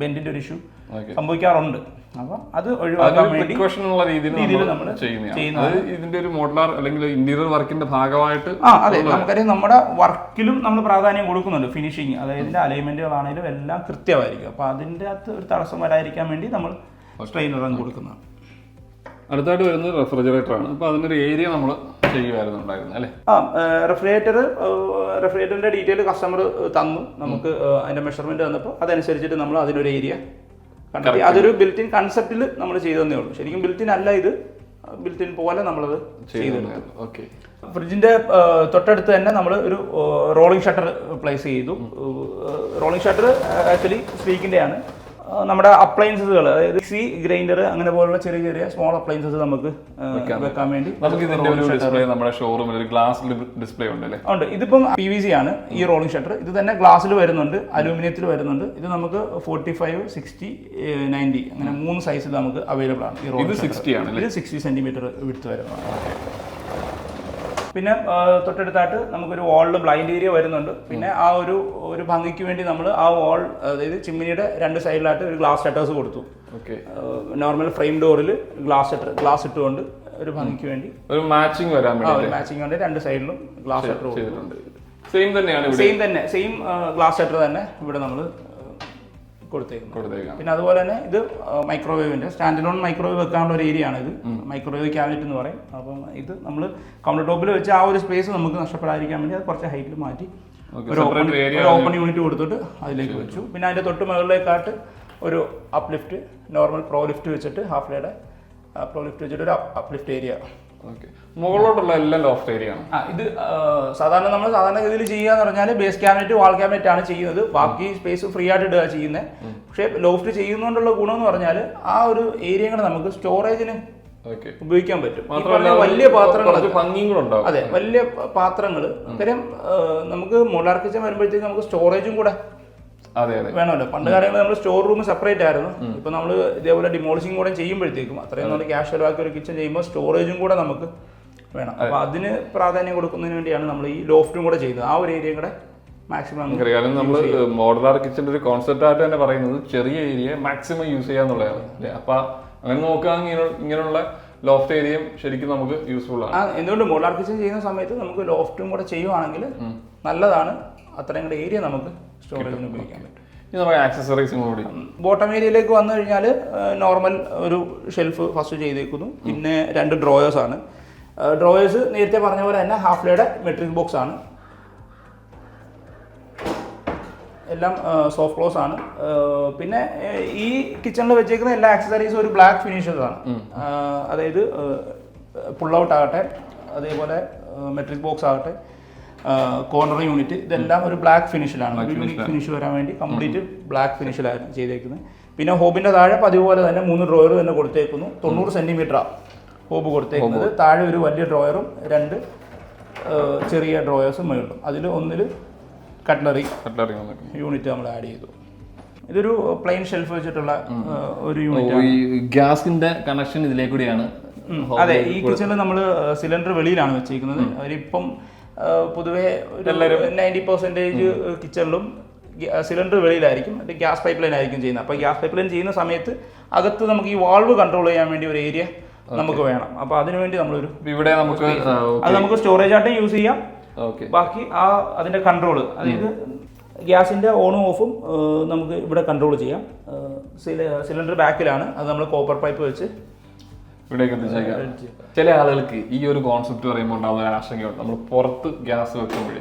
ബെൻഡിന്റെ ഒരു ഇഷ്യൂ സംഭവിക്കാറുണ്ട്. അപ്പം അത് ഒഴിവാക്കാൻ വേണ്ടി രീതിയിൽ നമ്മൾ ഇതിന്റെ ഒരു മോഡലാർ അല്ലെങ്കിൽ ഇന്റീരിയർ വർക്കിന്റെ ഭാഗമായിട്ട് ആ അതെ. നമുക്കറിയാം നമ്മുടെ വർക്കിലും നമ്മൾ പ്രാധാന്യം കൊടുക്കുന്നുണ്ട്. ഫിനിഷിങ് അതായത് ഇതിന്റെ അലൈൻമെന്റുകളാണെങ്കിലും എല്ലാം കൃത്യമായിരിക്കും. അപ്പൊ അതിന്റെ അകത്ത് ഒരു തടസ്സം വരാതിരിക്കാൻ വേണ്ടി നമ്മൾ സ്ട്രെയിനർ കൊടുക്കുന്നതാണ്. അടുത്തായിട്ട് വരുന്നത് റെഫ്രിജറേറ്റർ ആണ് അപ്പൊ അതിനൊരു ഏരിയ നമ്മൾ ചെയ്യുമായിരുന്നുണ്ടായിരുന്നു അല്ലേ? ആ റെഫ്രിജറേറ്റർ റെഫ്രിജറേറ്ററിന്റെ ഡീറ്റെയിൽ കസ്റ്റമർ തന്നു. നമുക്ക് അതിന്റെ മെഷർമെന്റ് തന്നപ്പോൾ അതനുസരിച്ചിട്ട് നമ്മൾ അതിനൊരു ഏരിയ കണ്ടെത്തി. അതൊരു ബിൽറ്റിൻ കൺസെപ്റ്റിൽ നമ്മൾ ചെയ്തതന്നേ ഉള്ളൂ. ശരിക്കും ബിൽറ്റിൻ അല്ല ഇത്. ബിൽറ്റിൻ പോലെ നമ്മളത് ചെയ്തിട്ടുണ്ട് ഓക്കെ. ഫ്രിഡ്ജിന്റെ തൊട്ടടുത്ത് തന്നെ നമ്മൾ ഒരു റോളിംഗ് ഷട്ടർ പ്ലേസ് ചെയ്തു. റോളിംഗ് ഷട്ടർ ആക്ച്വലി സ്പീക്കിന്റെ ആണ് നമ്മുടെ അപ്ലയൻസുകൾ അതായത് സി ഗ്രൈൻഡർ അങ്ങനെ പോലുള്ള ചെറിയ ചെറിയ സ്മോൾ അപ്ലയൻസസ് നമുക്ക് വെക്കാൻ വേണ്ടി നമുക്ക് ഇതിന്റെ ഒരു ഡിസ്പ്ലേ നമ്മുടെ ഷോറൂമിൽ ഒരു ഗ്ലാസ് ഡിസ്പ്ലേ ഉണ്ട് അല്ലേ? ഉണ്ട്. ഇതിപ്പം പി വി സി ആണ് ഈ റോളിംഗ് ഷട്ടർ ഇത് തന്നെ ഗ്ലാസ്സിൽ വരുന്നുണ്ട് അലൂമിനിയത്തിൽ വരുന്നുണ്ട്. ഇത് നമുക്ക് ഫോർട്ടി ഫൈവ് സിക്സ്റ്റി നയന്റി അങ്ങനെ മൂന്ന് സൈസിൽ നമുക്ക് അവൈലബിൾ ആണ് ഈ ഇത് റോളിംഗ് സിക്സ്റ്റി ആണ് ഇത് സിക്സ്റ്റി സെന്റിമീറ്റർ വിടുത്ത് വരുന്നതാണ് പിന്നെ തൊട്ടടുത്തായിട്ട് നമുക്കൊരു വാളിൽ ബ്ലൈൻഡ് ഏരിയ വരുന്നുണ്ട്. പിന്നെ ആ ഒരു ഒരു ഭംഗിക്ക് വേണ്ടി നമ്മൾ ആ വാൾ അതായത് ചിമ്മിനിയുടെ രണ്ട് സൈഡിലായിട്ട് ഒരു ഗ്ലാസ് ഷട്ടേഴ്സ് കൊടുത്തു. ഓക്കെ നോർമൽ ഫ്രെയിം ഡോറിൽ ഗ്ലാസ് ഷട്ടർ ഗ്ലാസ് ഇട്ടുകൊണ്ട് ഒരു ഭംഗിക്ക് വേണ്ടി. ഒരു മാച്ചിങ് വരാൻ വേണ്ടി മാച്ചിങ് വേണ്ടി രണ്ട് സൈഡിലും ഗ്ലാസ് ഷട്ടർ കൊടുത്തിട്ടുണ്ട് സെയിം തന്നെയാണ് സെയിം തന്നെ സെയിം ഗ്ലാസ് ഷട്ടർ തന്നെ ഇവിടെ നമ്മൾ കൊടുത്തേക്കുന്നത്. പിന്നെ അതുപോലെ തന്നെ ഇത് മൈക്രോവേവിന്റെ സ്റ്റാൻഡ് ലോൺ മൈക്രോവേവ് വെക്കാനുള്ള ഒരു ഏരിയ ആണ് ഇത്. മൈക്രോവേവ് ക്യാബിനറ്റ് എന്ന് പറയും. അപ്പം ഇത് നമ്മൾ കൗണ്ടർ ടോപ്പിൽ വെച്ച് ആ ഒരു സ്പേസ് നമുക്ക് നഷ്ടപ്പെടാതിരിക്കാൻ വേണ്ടി അത് കുറച്ച് ഹൈറ്റിൽ മാറ്റി ഒരു ഓപ്പൺ ഒരു ഓപ്പൺ യൂണിറ്റ് കൊടുത്തിട്ട് അതിലേക്ക് വെച്ചു. പിന്നെ അതിന്റെ തൊട്ട് മുകളിലേക്കാട്ട് ഒരു അപ്ലിഫ്റ്റ് നോർമൽ പ്രോ ലിഫ്റ്റ് വെച്ചിട്ട് ഹാഫ് ഡേയുടെ പ്രോ ലിഫ്റ്റ് വെച്ചിട്ട് ഒരു അപ്ലിഫ്റ്റ് ഏരിയ മുകളിലോട്ടുള്ള എല്ലാം ലോഫ്റ്റ് ഏരിയ ആണ്. ആ ഇത് സാധാരണ നമ്മൾ സാധാരണഗതിയിൽ ചെയ്യുക എന്ന് പറഞ്ഞാൽ ബേസ് ക്യാബിനറ്റ് വാൾ ക്യാബിനറ്റ് ആണ് ചെയ്യുന്നത്. ബാക്കി സ്പേസ് ഫ്രീ ആയിട്ട് ഇടുക ചെയ്യുന്നത് പക്ഷേ ലോഫ്റ്റ് ചെയ്യുന്നതുകൊണ്ടുള്ള ഗുണം എന്ന് പറഞ്ഞാൽ ആ ഒരു ഏരിയ കൂടെ നമുക്ക് സ്റ്റോറേജിന് ഉപയോഗിക്കാൻ പറ്റും. വലിയ പാത്രങ്ങൾ അതെ വലിയ പാത്രങ്ങൾ കാര്യം നമുക്ക് മോഡാർ കിച്ചൻ വരുമ്പോഴത്തേക്ക് നമുക്ക് സ്റ്റോറേജും കൂടെ വേണമല്ലോ. പണ്ട് കാലങ്ങളിൽ നമ്മൾ സ്റ്റോർ റൂം സെപ്പറേറ്റ് ആയിരുന്നു. ഇപ്പൊ നമ്മൾ ഇതേപോലെ ഡിമോളിഷിംഗ് കൂടെ ചെയ്യുമ്പോഴത്തേക്കും അത്രയും നല്ല ക്യാഷ് ചെലവാക്കി ഒരു കിച്ചൺ ചെയ്യുമ്പോൾ സ്റ്റോറേജും കൂടെ നമുക്ക് വേണം. അപ്പൊ അതിന് പ്രാധാന്യം കൊടുക്കുന്നതിന് വേണ്ടിയാണ് നമ്മൾ ഈ ലോഫ്റ്റും കൂടെ ചെയ്യുന്നത്. ആ ഒരു ഏരിയയും കൂടെ മാക്സിമം കാരണം നമ്മൾ മോഡലാർ കിച്ചന്റെ ഒരു കോൺസെപ്റ്റ് ആയിട്ട് തന്നെ പറയുന്നത് ചെറിയ ഏരിയ മാക്സിമം യൂസ് ചെയ്യാന്നുള്ളതാണ്. അപ്പൊ അങ്ങനെ നോക്കുകയാണെങ്കിൽ ഇങ്ങനെയുള്ള ലോഫ്റ്റ് ഏരിയയും ശരിക്കും നമുക്ക് യൂസ്ഫുൾ ആണ്. എന്തുകൊണ്ട് മോഡലാർ കിച്ചൺ ചെയ്യുന്ന സമയത്ത് നമുക്ക് ലോഫ്റ്റും കൂടെ ചെയ്യുവാണെങ്കിൽ നല്ലതാണ്. അത്രയും കൂടെ ഏരിയ നമുക്ക് സ്റ്റോറേജിന് ഉപയോഗിക്കാൻ പറ്റും. ഇനി നമുക്ക് ആക്സസറീസും കൂടി ബോട്ടം ഏരിയയിലേക്ക് വന്നു കഴിഞ്ഞാൽ നോർമൽ ഒരു ഷെൽഫ് ഫസ്റ്റ് ചെയ്തേക്കുന്നു. പിന്നെ രണ്ട് ഡ്രോയേഴ്സ് ആണ്. ഡ്രോയേഴ്സ് നേരത്തെ പറഞ്ഞ പോലെ തന്നെ ഹാഫ് ലേയുടെ മെട്രിക് ബോക്സ് ആണ്. എല്ലാം സോഫ്റ്റ് ക്ലോസ് ആണ്. പിന്നെ ഈ കിച്ചണിൽ വെച്ചേക്കുന്ന എല്ലാ ആക്സസറീസും ഒരു ബ്ലാക്ക് ഫിനിഷസ് ആണ്. അതായത് പുൾ ഔട്ട് ആകട്ടെ അതേപോലെ മെട്രിക് ബോക്സ് ആകട്ടെ. കോർണർ യൂണിറ്റ് ഇതെല്ലാം ഒരു ബ്ലാക്ക് ഫിനിഷിലാണ് ഒരു യൂണിക് ഫിനിഷ് വരാൻ വേണ്ടി കംപ്ലീറ്റ് ബ്ലാക്ക് ഫിനിഷിലായിരുന്നു ചെയ്തേക്കുന്നത്. പിന്നെ ഹോബിന്റെ താഴെ പതിവ് പോലെ തന്നെ മൂന്ന് ഡ്രോയർ തന്നെ കൊടുത്തേക്കുന്നു. തൊണ്ണൂറ് സെന്റിമീറ്ററാണ് ഹോബ് കൊടുത്തേക്കുന്നത്. താഴെ ഒരു വലിയ ഡ്രോയറും രണ്ട് ചെറിയ ഡ്രോയേഴ്സും മേളിലും അതിൽ ഒന്നിൽ കട്ട്ലറി കട്ട്ലറി യൂണിറ്റ് നമ്മൾ ആഡ് ചെയ്തു. ഇതൊരു പ്ലെയിൻ ഷെൽഫ് വെച്ചിട്ടുള്ള ഒരു യൂണിറ്റ് ഗ്യാസിന്റെ കണക്ഷൻ ഇതിലേക്കൂടിയാണ് അതെ ഈ കിച്ചണിൽ നമ്മൾ സിലിണ്ടർ വെളിയിലാണ് വെച്ചിരിക്കുന്നത് അവരിപ്പം പൊതുവെ നയന്റി പെർസെന്റേജ് കിച്ചണിലും സിലിണ്ടർ വെളിയിലായിരിക്കും. മറ്റേ ഗ്യാസ് പൈപ്പ് ലൈൻ ആയിരിക്കും ചെയ്യുന്നത്. അപ്പോൾ ഗ്യാസ് പൈപ്പ് ലൈൻ ചെയ്യുന്ന സമയത്ത് അകത്ത് നമുക്ക് ഈ വാൾവ് കൺട്രോൾ ചെയ്യാൻ വേണ്ടി ഒരു ഏരിയ നമുക്ക് വേണം. അപ്പോൾ അതിനുവേണ്ടി നമ്മളൊരു ഇവിടെ നമുക്ക് അത് നമുക്ക് സ്റ്റോറേജ് ആയിട്ടും യൂസ് ചെയ്യാം. ഓക്കെ. ബാക്കി ആ അതിന്റെ കൺട്രോൾ അതായത് ഗ്യാസിന്റെ ഓണും ഓഫും നമുക്ക് ഇവിടെ കൺട്രോൾ ചെയ്യാം. സിലിണ്ടർ ബാക്കിലാണ്. അത് നമ്മൾ കോപ്പർ പൈപ്പ് വെച്ച് ഇവിടേക്ക് എത്തിച്ചേക്കാം ചില ആളുകൾക്ക് ഈ ഒരു കോൺസെപ്റ്റ് പറയുമ്പോൾ ഉണ്ടാകുന്ന ഒരു ആശങ്കയുണ്ട്. നമ്മൾ പുറത്ത് ഗ്യാസ് വെക്കുമ്പോൾ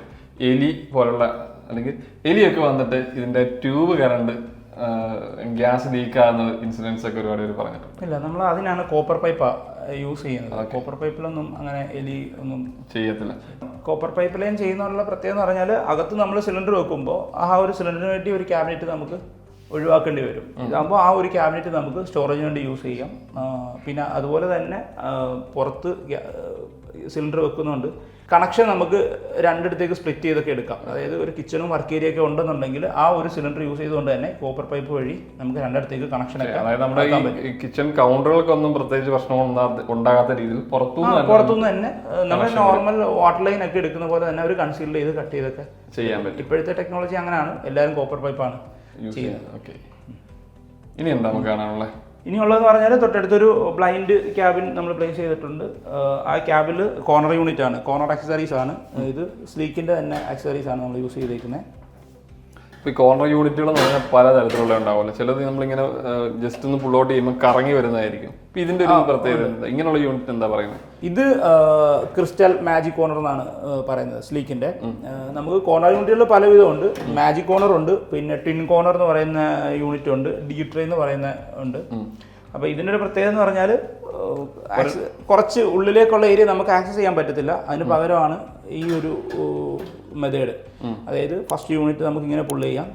എലി പോലുള്ള അല്ലെങ്കിൽ എലിയൊക്കെ വന്നിട്ട് ഇതിന്റെ ട്യൂബ് കറണ്ട് ഗ്യാസ് ലീക്ക് ആകുന്ന ഇൻസിഡൻസ് ഒക്കെ ഒരുപാട് പേര് പറഞ്ഞിട്ടുണ്ട്. ഇല്ല നമ്മൾ അതിനാണ് കോപ്പർ പൈപ്പ് യൂസ് ചെയ്യുന്നത്. കോപ്പർ പൈപ്പിലൊന്നും അങ്ങനെ എലി ഒന്നും ചെയ്യത്തില്ല. കോപ്പർ പൈപ്പ് ലൈൻ ചെയ്യുന്നതിനുള്ള പ്രത്യേകത എന്ന് പറഞ്ഞാൽ അകത്ത് നമ്മൾ സിലിണ്ടർ വെക്കുമ്പോൾ ആ ഒരു സിലിണ്ടറിന് വേണ്ടി ഒരു ക്യാബിനറ്റ് നമുക്ക് ഒഴിവാക്കേണ്ടി വരും. ഇതാകുമ്പോൾ ആ ഒരു ക്യാബിനറ്റ് നമുക്ക് സ്റ്റോറേജിന് വേണ്ടി യൂസ് ചെയ്യാം. പിന്നെ അതുപോലെ തന്നെ പുറത്ത് സിലിണ്ടർ വെക്കുന്നുണ്ട് കണക്ഷൻ നമുക്ക് രണ്ടിടത്തേക്ക് സ്പ്ലിറ്റ് ചെയ്തൊക്കെ എടുക്കാം. അതായത് ഒരു കിച്ചണും വർക്ക് ഏരിയ ഒക്കെ ഉണ്ടെന്നുണ്ടെങ്കിൽ ആ ഒരു സിലിണ്ടർ യൂസ് ചെയ്തുകൊണ്ട് തന്നെ കോപ്പർ പൈപ്പ് വഴി നമുക്ക് രണ്ടിടത്തേക്ക് കണക്ഷൻ അതായത് നമ്മുടെ കിച്ചൺ കൗണ്ടറുകൾക്കൊന്നും പ്രത്യേകിച്ച് പ്രശ്നം ഉണ്ടാകാത്ത രീതിയിൽ പുറത്തുനിന്ന് തന്നെ പുറത്തുനിന്ന് തന്നെ നമ്മൾ നോർമൽ വാട്ടർ ലൈൻ ഒക്കെ എടുക്കുന്ന പോലെ തന്നെ ഒരു കൺസീൽ ചെയ്ത് കട്ട് ചെയ്തൊക്കെ ചെയ്യാൻ പറ്റും. ഇപ്പോഴത്തെ ടെക്നോളജി അങ്ങനെയാണ്. എല്ലാവരും കോപ്പർ പൈപ്പാണ് യൂസ് ചെയ്യാൻ ഓക്കെ ഇനി എന്താ നമുക്ക് കാണാനുള്ളത് ഇനിയുള്ളതെന്ന് പറഞ്ഞാൽ തൊട്ടടുത്തൊരു ബ്ലൈൻഡ് ക്യാബിൻ നമ്മൾ പ്ലേസ് ചെയ്തിട്ടുണ്ട്. ആ ക്യാബിൽ കോർണർ യൂണിറ്റ് ആണ്. കോർണർ ആക്സസറീസ് ആണ്. ഇത് സ്ലീക്കിന്റെ തന്നെ ആക്സസറീസ് ആണ് നമ്മൾ യൂസ് ചെയ്തേക്കുന്നത് ഇപ്പൊ ഈ കോർണർ യൂണിറ്റുകൾ എന്ന് പറഞ്ഞാൽ പല തരത്തിലുള്ള ഉണ്ടാവുമല്ലോ. ചിലത് നമ്മളിങ്ങനെ ജസ്റ്റ് ഒന്ന് പുള്ളോട്ട് ചെയ്യുമ്പോൾ കറങ്ങി വരുന്നതായിരിക്കും. ഇപ്പൊ ഇതിന്റെ ഒരു പ്രത്യേകത എന്താ? ഇങ്ങനെയുള്ള യൂണിറ്റ് എന്താ പറയുന്നത് ഇത് ക്രിസ്റ്റൽ മാജിക് കോർണർ എന്നാണ് പറയുന്നത് സ്ലീക്കിന്റെ. നമുക്ക് കോർണർ യൂണിറ്റുകൾ പല വിധമുണ്ട് മാജിക് കോർണർ ഉണ്ട് പിന്നെ ടിൻ കോർണർ എന്ന് പറയുന്ന യൂണിറ്റ് ഉണ്ട്. ഡി ട്രേ എന്ന് പറയുന്ന ഉണ്ട്. അപ്പോൾ ഇതിന്റെ ഒരു പ്രത്യേകത എന്ന് പറഞ്ഞാൽ കുറച്ച് ഉള്ളിലേക്കുള്ള ഏരിയ നമുക്ക് ആക്സസ് ചെയ്യാൻ പറ്റത്തില്ല. അതിന് പകരമാണ് ഈ ഒരു മെത്തേഡ് അതായത് ഫസ്റ്റ് യൂണിറ്റ് നമുക്ക് ഇങ്ങനെ പുള്ള് ചെയ്യാം.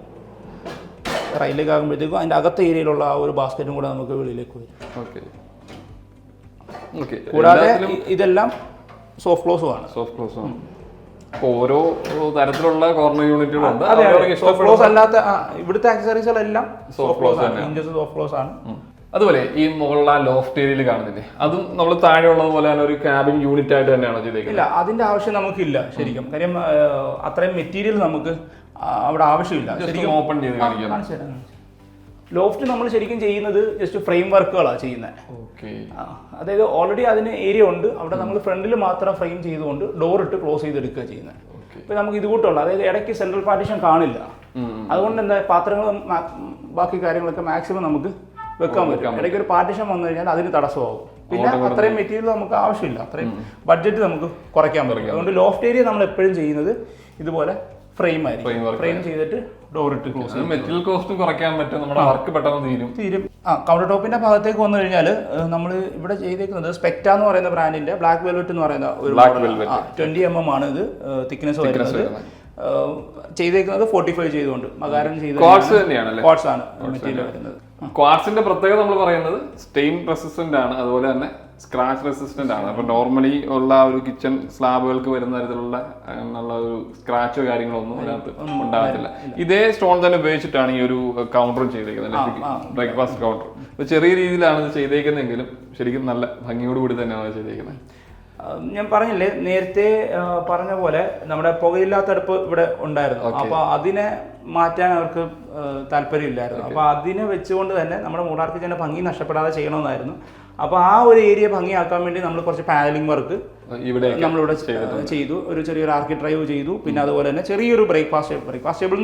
റൈലിലേക്ക് ആകുമ്പോഴത്തേക്കും അതിന്റെ അകത്തെ ഏരിയയിലുള്ള ആ ഒരു ബാസ്ക്കറ്റും കൂടെ നമുക്ക് വെളിയിലേക്ക് വരും. ഓക്കെ. ഓക്കെ. കൂടാതെ ഇതെല്ലാം സോഫ്റ്റ് ക്ലോസും ആണ്. സോഫ്റ്റ് ക്ലോസും ആണ്. ഓരോ തരത്തിലുള്ള കോർണർ യൂണിറ്റുകളുണ്ട് സോഫ്റ്റ് ക്ലോസ് അല്ലാത്ത ഇവിടുത്തെ ആക്സസറീസുകളെല്ലാം സോഫ്റ്റ് ക്ലോസ് ആണ്. ഇഞ്ചസ് സോഫ്റ്റ് ക്ലോസ് ആണ്. അതുപോലെ ഈ മുകളിലുള്ള ലോഫ്റ്റ് ഏരിയയിൽ കാണുന്നില്ലേ? അതും നമ്മൾ താഴെ ഉള്ളത് പോലെ തന്നെ ഒരു ക്യാബിൻ യൂണിറ്റ് ആയിട്ട് തന്നെയാണോ ചെയ്തേക്കുന്നത്? ഇല്ല അതിന്റെ ആവശ്യം നമുക്കില്ല ശരിക്കും. കാര്യം അത്രയും മെറ്റീരിയൽ നമുക്ക് അവിടെ ആവശ്യമില്ല. ശരിക്കും ഓപ്പൺ ചെയ്ത് കാണിക്കാം. ലോഫ്റ്റ് നമ്മൾ ശരിക്കും ചെയ്യുന്നത് ജസ്റ്റ് ഫ്രെയിം വർക്കുകളാണ് ചെയ്യുന്നത്. ഓക്കെ അതായത് ഓൾറെഡി അതിന് ഏരിയ ഉണ്ട്. അവിടെ നമ്മൾ ഫ്രണ്ടിൽ മാത്രം ഫ്രെയിം ചെയ്തുകൊണ്ട് ഡോർ ഇട്ട് ക്ലോസ് ചെയ്തെടുക്കുക ചെയ്യുന്നത്. ഇപ്പൊ നമുക്ക് ഇത് കൂട്ടുള്ള അതായത് ഇടയ്ക്ക് സെൻട്രൽ പാർട്ടീഷൻ കാണില്ല. അതുകൊണ്ട് എന്താ പാത്രങ്ങളും ബാക്കി കാര്യങ്ങളൊക്കെ മാക്സിമം നമുക്ക് വെക്കാൻ പറ്റും. ഇടയ്ക്ക് ഒരു പാർട്ടിഷൻ വന്നു കഴിഞ്ഞാൽ അതിന് തടസ്സമാകും. പിന്നെ അത്രയും മെറ്റീരിയൽ നമുക്ക് ആവശ്യമില്ല. അത്രയും ബഡ്ജറ്റ് നമുക്ക് കുറയ്ക്കാൻ പറ്റും. അതുകൊണ്ട് ലോഫ്റ്റ് ഏരിയ നമ്മൾ എപ്പോഴും ചെയ്യുന്നത് ഇതുപോലെ ഫ്രെയിം ആയിരിക്കും. ഫ്രെയിം ചെയ്തിട്ട് ഡോർ ഇട്ട് ക്ലോസ് മെറ്റീരിയൽ കോസ്റ്റും കുറയ്ക്കാൻ പറ്റും. നമ്മുടെ വർക്ക് പെട്ടെന്ന് തീരും. തീരും. ആ കൗണ്ടർ ടോപ്പിന്റെ ഭാഗത്തേക്ക് വന്നു കഴിഞ്ഞാൽ നമ്മൾ ഇവിടെ ചെയ്തേക്കുന്നത് സ്പെക്ട എന്ന് പറയുന്ന ബ്രാൻഡിന്റെ ബ്ലാക്ക് വെൽവെറ്റ് എന്ന് പറയുന്ന ഒരു ട്വന്റി എം എം ആണ് ഇത്. തിക്നെസ് വരുന്നത്. ചെയ്തേക്കുന്നത് ഫോർട്ടി ഫൈവ് ചെയ്തുകൊണ്ട് മകാരൻ ചെയ്ത് ക്വാർട്സ് ആണ് മെറ്റീരിയൽ വരുന്നത്. ക്വാർട്സിന്റെ പ്രത്യേകത നമ്മൾ പറയുന്നത് സ്റ്റെയിൻ റെസിസ്റ്റന്റ് ആണ്. അതുപോലെ തന്നെ സ്ക്രാച്ച് റെസിസ്റ്റന്റ് ആണ്. അപ്പൊ നോർമലി ഉള്ള ഒരു കിച്ചൺ സ്ലാബുകൾക്ക് വരുന്ന തരത്തിലുള്ള എന്നുള്ള ഒരു സ്ക്രാച്ചോ കാര്യങ്ങളോ ഒന്നും അതിനകത്ത് ഉണ്ടാകത്തില്ല. ഇതേ സ്റ്റോൺ തന്നെ ഉപയോഗിച്ചിട്ടാണ് ഈ ഒരു കൗണ്ടറും ചെയ്തേക്കുന്നത്. ബ്രേക്ക്ഫാസ്റ്റ് കൗണ്ടർ ചെറിയ രീതിയിലാണ് ഇത് ചെയ്തേക്കുന്നതെങ്കിലും ശരിക്കും നല്ല ഭംഗിയോടുകൂടി തന്നെയാണ് ചെയ്തേക്കുന്നത്. ഞാൻ പറഞ്ഞില്ലേ നേരത്തെ പറഞ്ഞ പോലെ നമ്മുടെ പുകയില്ലാത്ത അടുപ്പ് ഇവിടെ ഉണ്ടായിരുന്നു. അപ്പൊ അതിനെ മാറ്റാൻ അവർക്ക് താല്പര്യമില്ലായിരുന്നു. അപ്പൊ അതിനെ വെച്ചുകൊണ്ട് തന്നെ നമ്മുടെ മൂടാർക്ക് തന്നെ ഭംഗി നഷ്ടപ്പെടാതെ ചെയ്യണമെന്നായിരുന്നു. അപ്പൊ ആ ഒരു ഏരിയ ഭംഗിയാക്കാൻ വേണ്ടി നമ്മൾ കുറച്ച് പാനലിംഗ് വർക്ക് ഇവിടെ നമ്മളിവിടെ ചെയ്തു. ഒരു ചെറിയൊരു ആർക്കി ഡ്രൈവ് ചെയ്തു. പിന്നെ അതുപോലെ തന്നെ ചെറിയൊരു ബ്രേക്ക്ഫാസ്റ്റ് ബ്രേക്ക്ഫാസ്റ്റ് ടേബിൾ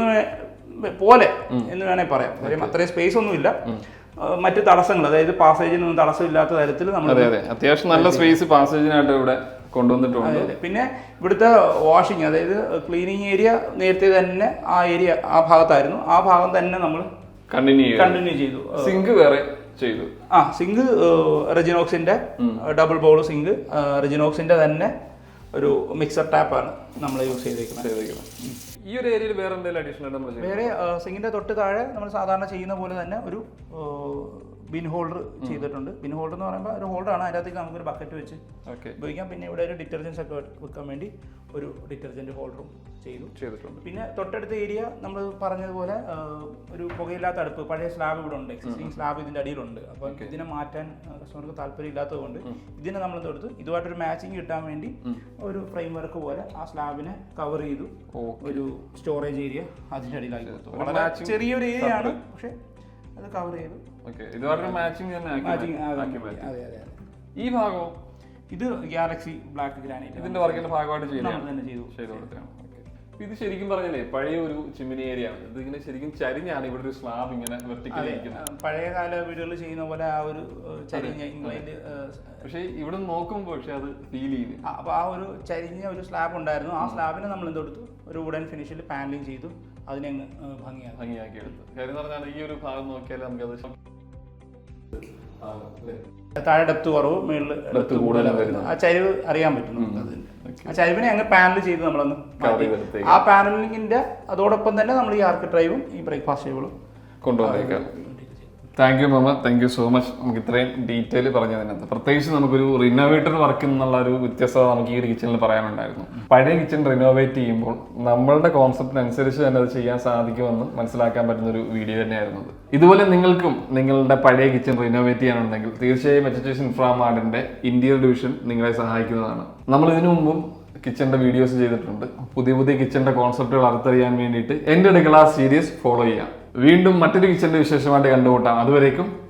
പോലെ എന്ന് വേണേൽ പറയാം. കാര്യം അത്രയും സ്പേസ് ഒന്നുമില്ല. മറ്റ് തടസ്സങ്ങൾ അതായത് പാസേജിനൊന്നും തടസ്സമില്ലാത്ത തരത്തിൽ നമ്മൾ അതെ അതെ. അത്യാവശ്യം നല്ല സ്പേസ് പാസേജിനായിട്ട് ഇവിടെ കൊണ്ടുവന്നിട്ടുണ്ട്. പിന്നെ ഇവിടുത്തെ വാഷിംഗ് അതായത് ക്ലീനിങ് ഏരിയ നേരത്തെ തന്നെ ആ ഏരിയ ആ ഭാഗത്തായിരുന്നു. ആ ഭാഗം തന്നെ നമ്മൾ കണ്ടിന്യൂ കണ്ടിന്യൂ ചെയ്തു. സിങ്ക് വേറെ ചെയ്തു. ആ സിങ്ക് റെജിനോക്സിന്റെ ഡബിൾ ബോൾ സിങ്ക് റെജിനോക്സിന്റെ തന്നെ ഒരു മിക്സർ ടാപ്പാണ് നമ്മൾ യൂസ് ചെയ്തേക്കുന്നത്. ഈ ഒരു ഏരിയയിൽ വേറെ എന്തെങ്കിലും അഡീഷണൽ വേറെ സിങ്കിന്റെ തൊട്ട് താഴെ നമ്മൾ സാധാരണ ചെയ്യുന്ന പോലെ തന്നെ ഒരു ബിൻ ഹോൾഡർ ചെയ്തിട്ടുണ്ട്. ബിൻ ഹോൾഡർ എന്ന് പറയുമ്പോൾ ഒരു ഹോൾഡറാണ് അതിനകത്തേക്ക് നമുക്കൊരു ബക്കറ്റ് വെച്ച് ഓക്കെ ഉപയോഗിക്കാം. പിന്നെ ഇവിടെ ഒരു ഡിറ്റർജൻസ് ഒക്കെ വെക്കാൻ വേണ്ടി ഒരു ഡിറ്റർജന്റ് ഹോൾഡറും ചെയ്തു. ചെയ്തിട്ടുണ്ട്. പിന്നെ തൊട്ടടുത്ത ഏരിയ നമ്മൾ പറഞ്ഞതുപോലെ ഒരു പുകയില്ലാത്ത അടുപ്പ് പഴയ സ്ലാബ് ഇവിടെ ഉണ്ട്. എക്സിസ്റ്റിംഗ് സ്ലാബ് ഇതിന്റെ അടിയിലുണ്ട്. അപ്പോൾ ഇതിനെ മാറ്റാൻ കസ്റ്റമർക്ക് താല്പര്യം ഇല്ലാത്തതുകൊണ്ട് ഇതിനെ നമ്മൾ എടുത്തു ഇതുമായിട്ടൊരു മാച്ചിങ് കിട്ടാൻ വേണ്ടി ഒരു ഫ്രെയിം വർക്ക് പോലെ ആ സ്ലാബിനെ കവർ ചെയ്തു. ഒരു സ്റ്റോറേജ് ഏരിയ അതിന്റെ അടിയിലാക്കി കൊടുത്തു. ചെറിയൊരു ഏരിയ ആണ്. പക്ഷെ അത് കവർ ചെയ്തു. ഈ ഭാഗവും ഇത് ഗാലക്സി ബ്ലാക്ക് ഗ്രാനൈറ്റ് ഇതിന്റെ വർക്കിന്റെ ഭാഗമായിട്ട് ചെയ്തു. ഇത് ശരിക്കും പറഞ്ഞല്ലേ പഴയ ഒരു ചിമ്മിനി ഏരിയ ആണ്. ഇത് ഇങ്ങനെ ശരിക്കും ചരിഞ്ഞാണ് ഇവിടെ ഒരു സ്ലാബ് ഇങ്ങനെ പഴയ കാല വീടുകളിൽ ചെയ്യുന്ന പോലെ ആ ഒരു ചരിഞ്ഞ ഇംഗ്ലണ്ട് പക്ഷേ ഇവിടെ നോക്കുമ്പോൾ പക്ഷെ അത് ഫീൽ ചെയ്യുന്നു ആ, അപ്പൊ ആ ഒരു ചരിഞ്ഞ ഒരു സ്ലാബ് ഉണ്ടായിരുന്നു. ആ സ്ലാബിനെ നമ്മൾ എന്തെടുത്തു ഒരു വുഡൻ ഫിനിഷിൽ പാനലിങ് ചെയ്തു. അതിനെ ഭംഗിയാക്കി ഭംഗിയാക്കി എടുത്തു കാര്യം പറഞ്ഞാൽ ഈ ഒരു ഭാഗം നോക്കിയാൽ നമുക്കത്? താഴെ ഡെപ്ത് കുറവ് മുകളിൽ ഡെപ്ത് കൂടുതലാണ് വരുന്നത്. ആ ചരിവ് അറിയാൻ പറ്റും നമുക്ക് അതിന്റെ. ആ ചരിവിനെ അങ്ങ് പാനൽ ചെയ്ത് നമ്മളൊന്ന്. ആ പാനലിങ്ങിന്റെ അതോടൊപ്പം തന്നെ നമ്മൾ ഈ ആർക്ക് ഡ്രൈവും ഈ ബ്രേക്ക്ഫാസ്റ്റ് ടേബിളും കൊണ്ടുവന്നേക്കാം താങ്ക് യു മാമ താങ്ക് യു സോ മച്ച് നമുക്ക് ഇത്രയും ഡീറ്റെയിൽ പറഞ്ഞതിനകത്ത്. പ്രത്യേകിച്ച് നമുക്കൊരു റിനോവേറ്റർ വർക്ക് എന്നുള്ള ഒരു വ്യത്യസ്തത നമുക്ക് ഈ ഒരു കിച്ചണിൽ പറയാനുണ്ടായിരുന്നു. പഴയ കിച്ചൺ റിനോവേറ്റ് ചെയ്യുമ്പോൾ നമ്മളുടെ കോൺസെപ്റ്റിനനുസരിച്ച് തന്നെ അത് ചെയ്യാൻ സാധിക്കുമെന്ന് മനസ്സിലാക്കാൻ പറ്റുന്ന ഒരു വീഡിയോ തന്നെയായിരുന്നു ഇതുപോലെ നിങ്ങൾക്കും നിങ്ങളുടെ പഴയ കിച്ചൺ റിനോവേറ്റ് ചെയ്യാനുണ്ടെങ്കിൽ തീർച്ചയായും എച്ച് ഇൻഫ്രാമാർഡിന്റെ ഇന്റീരിയർ ഡിവിഷൻ നിങ്ങളെ സഹായിക്കുന്നതാണ്. നമ്മൾ ഇതിനു മുമ്പും കിച്ചന്റെ വീഡിയോസ് ചെയ്തിട്ടുണ്ട്. പുതിയ പുതിയ കിച്ചന്റെ കോൺസെപ്റ്റുകൾ അടുത്തറിയാൻ വേണ്ടിയിട്ട് എന്റെ അടുക്കള സീരീസ് ഫോളോ ചെയ്യാം. വീണ്ടും മറ്റൊരു കിച്ചന്റെ വിശേഷമായിട്ട് കണ്ടുമുട്ടാം. അതുവരേക്കും